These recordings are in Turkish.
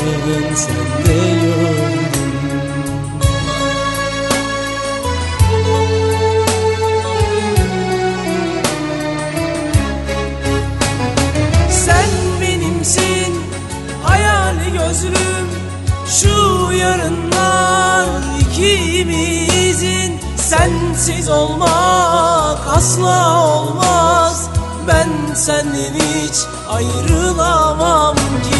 Hepsini ben sende gördüm Sen benimsin hayali gözlüm. Şu yarınlar ikimizin. Sensiz olmak asla olmaz. Ben senden hiç ayrılamam ki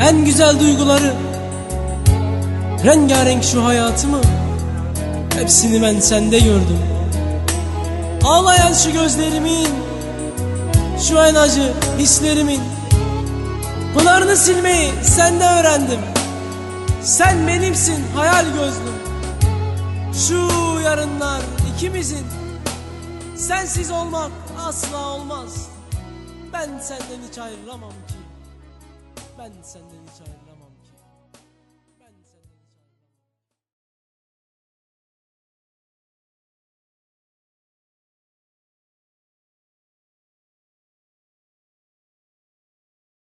En güzel duyguları. Rengarenk şu hayatımı. Hepsini ben sende gördüm. Ağlayan şu gözlerimin Şu en acı hislerimin. Pınarını silmeyi sende öğrendim. Sen benimsin hayal gözlüm. Şu yarınlar ikimizin. Sensiz olmak asla olmaz. Ben senden hiç ayrılamam ki Ben senden hiç ayrılamam